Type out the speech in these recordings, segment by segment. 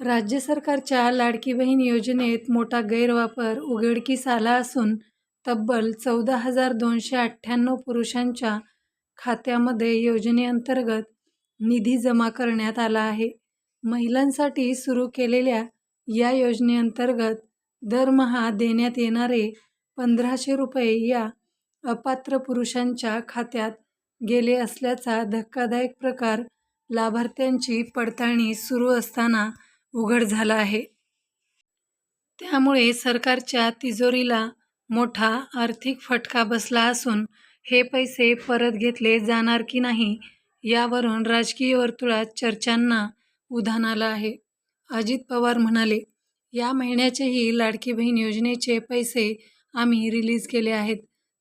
राज्य सरकारच्या लाडकी बहीण योजनेत मोठा गैरवापर उघडकीस आला असून तब्बल चौदा हजार दोनशे अठ्ठ्याण्णव पुरुषांच्या खात्यामध्ये योजनेअंतर्गत निधी जमा करण्यात आला आहे. महिलांसाठी सुरू केलेल्या या योजनेअंतर्गत दरमहा देण्यात येणारे पंधराशे रुपये या अपात्र पुरुषांच्या खात्यात गेले असल्याचा धक्कादायक प्रकार लाभार्थ्यांची पडताळणी सुरू असताना उघड झाला आहे. त्यामुळे सरकारच्या तिजोरीला मोठा आर्थिक फटका बसला असून हे पैसे परत घेतले जाणार की नाही यावरून राजकीय वर्तुळात चर्चांना उधाण आलं आहे. अजित पवार म्हणाले, या महिन्याचेही लाडकी बहीण योजनेचे पैसे आम्ही रिलीज केले आहेत.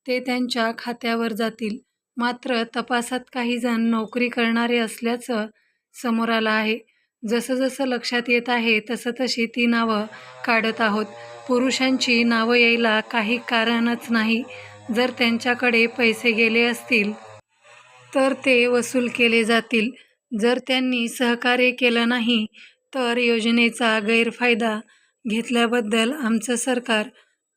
ते त्यांच्या खात्यावर जातील. मात्र तपासात काही जण नोकरी करणारे असल्याचं समोर आलं आहे. जसं-जसं लक्षात येत आहे तसं-तशी ती नावं काढत आहोत. पुरुषांची नावं यायला काही कारणच नाही. जर त्यांच्याकडे पैसे गेले असतील तर ते वसूल केले जातील. जर त्यांनी सहकार्य केलं नाही तर योजनेचा गैरफायदा घेतल्याबद्दल आमचं सरकार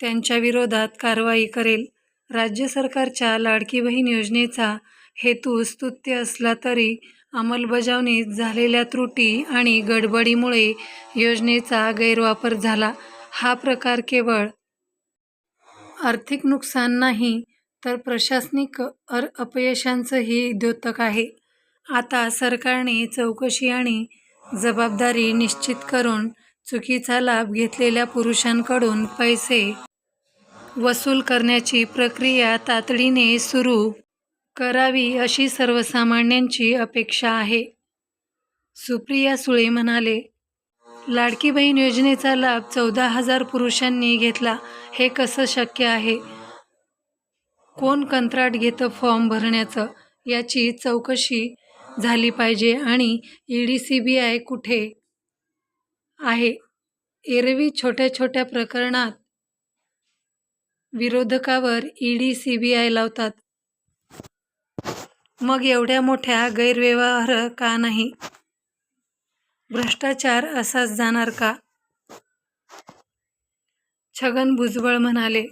त्यांच्या विरोधात कारवाई करेल. राज्य सरकारच्या लाडकी बहीण योजनेचा हेतू स्तुत्य असला तरी अंमलबजावणीत झालेल्या त्रुटी आणि गडबडीमुळे योजनेचा गैरवापर झाला. हा प्रकार केवळ आर्थिक नुकसान नाही तर प्रशासनिक अर अपयशांचंही द्योतक आहे. आता सरकारने चौकशी आणि जबाबदारी निश्चित करून चुकीचा लाभ घेतलेल्या पुरुषांकडून पैसे वसूल करण्याची प्रक्रिया तातडीने सुरू करावी अशी सर्वसामान्यांची अपेक्षा आहे. सुप्रिया सुळे म्हणाले, लाडकी बहीण योजनेचा लाभ चौदा हजार पुरुषांनी घेतला हे कसं शक्य आहे? कोण कंत्राट घेतं फॉर्म भरण्याचं? याची चौकशी झाली पाहिजे आणि ईडी आय कुठे आहे? एरवी छोट्या-छोट्या प्रकरणात विरोधकावर ईडी आय लावतात. मग एवढ्या मोठ्या गैरव्यवहार का नाही? भ्रष्टाचार असाच जाणार का? छगन भुजबळ म्हणाले,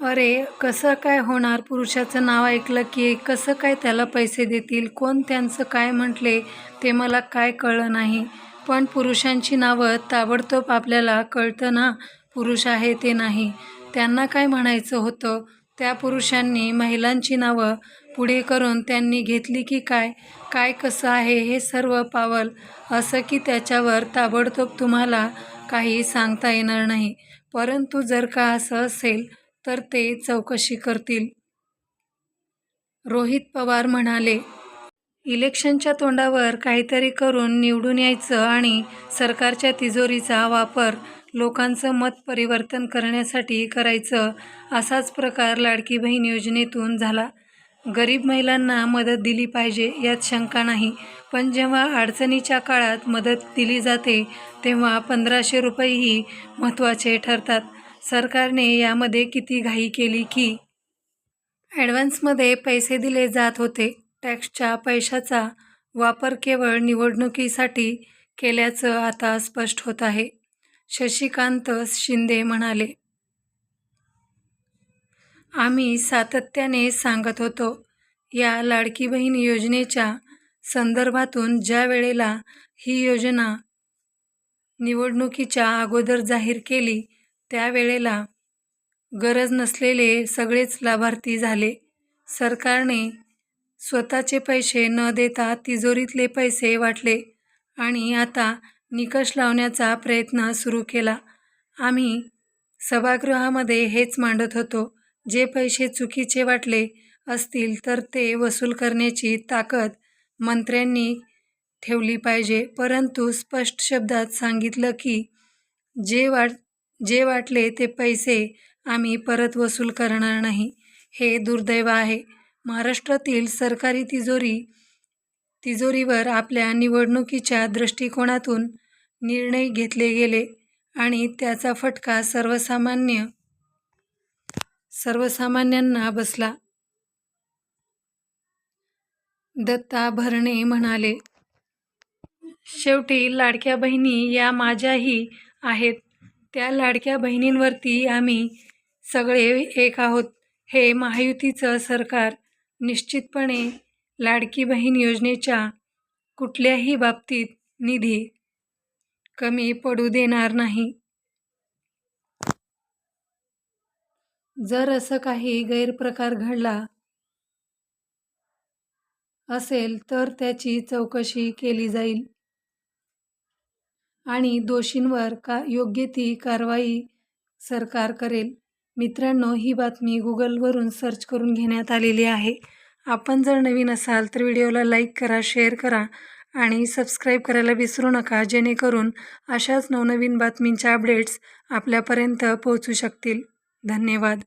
अरे कसं काय होणार पुरुषाचं नाव ऐकलं की कसं काय त्याला पैसे देतील? कोण त्यांचं काय म्हटले ते मला काय कळलं नाही. पण पुरुषांची नावं ताबडतोब आपल्याला कळतं ना पुरुष आहे ते नाही. त्यांना काय म्हणायचं होतं? त्या पुरुषांनी महिलांची नावं पुढे करून त्यांनी घेतली की काय? काय कसं आहे हे सर्व पावल असं की त्याच्यावर ताबडतोब तुम्हाला काही सांगता येणार नाही. परंतु जर का असं असेल तर ते चौकशी करतील. रोहित पवार म्हणाले, इलेक्शनच्या तोंडावर काहीतरी करून निवडून यायचं आणि सरकारच्या तिजोरीचा वापर लोकांचं मत परिवर्तन करण्यासाठी करायचं असाच प्रकार लाडकी बहीण योजनेतून झाला. गरीब महिलांना मदत दिली पाहिजे यात शंका नाही. पण जेव्हा अडचणीच्या काळात मदत दिली जाते तेव्हा पंधराशे रुपयेही महत्त्वाचे ठरतात. सरकारने यामध्ये किती घाई केली की ॲडव्हान्समध्ये पैसे दिले जात होते. टॅक्सच्या पैशाचा वापर केवळ निवडणुकीसाठी केल्याचं आता स्पष्ट होत आहे. शशिकांत शिंदे म्हणाले, आम्ही सातत्याने सांगत होतो. या लाडकी बहीण योजनेच्या संदर्भातून ज्या वेळेला ही योजना निवडणुकीच्या अगोदर जाहीर केली त्यावेळेला गरज नसलेले सगळेच लाभार्थी झाले. सरकारने स्वतःचे पैसे न देता तिजोरीतले पैसे वाटले आणि आता निकष लावण्याचा प्रयत्न सुरू केला. आम्ही सभागृहामध्ये हेच मांडत होतो. जे पैसे चुकीचे वाटले असतील तर ते वसूल करण्याची ताकद मंत्र्यांनी ठेवली पाहिजे. परंतु स्पष्ट शब्दात सांगितलं की जे वाट जे वाटले ते पैसे आम्ही परत वसूल करणार नाही. हे दुर्दैव आहे. महाराष्ट्रातील सरकारी तिजोरी तिजोरीवर आपल्या निवडणुकीच्या दृष्टिकोनातून निर्णय घेतले गेले आणि त्याचा फटका सर्वसामान्य सर्वसामान्यांना बसला. दत्ता भरणे म्हणाले, शेवटी लाडक्या बहिणी या माझ्याही आहेत त्या लाडक्या बहिणींवरती आम्ही सगळे एक आहोत हे महायुतीचं सरकार निश्चितपणे लाडकी बहीण योजनेच्या कुठल्याही बाबतीत निधी कमी पडू देणार नाही. जर असं काही गैरप्रकार घडला असेल तर त्याची चौकशी केली जाईल. आणि दोषींवर का योग्य ती कारवाई सरकार करेल. मित्रांनो ही बातमी गुगलवरून सर्च करून घेण्यात आलेली आहे. आपण जर नवीन असाल तर व्हिडिओला लाईक करा शेअर करा आणि सबस्क्राईब करायला विसरू नका जेणेकरून अशाच नवनवीन बातमींच्या अपडेट्स आपल्यापर्यंत पोहोचू शकतील. धन्यवाद.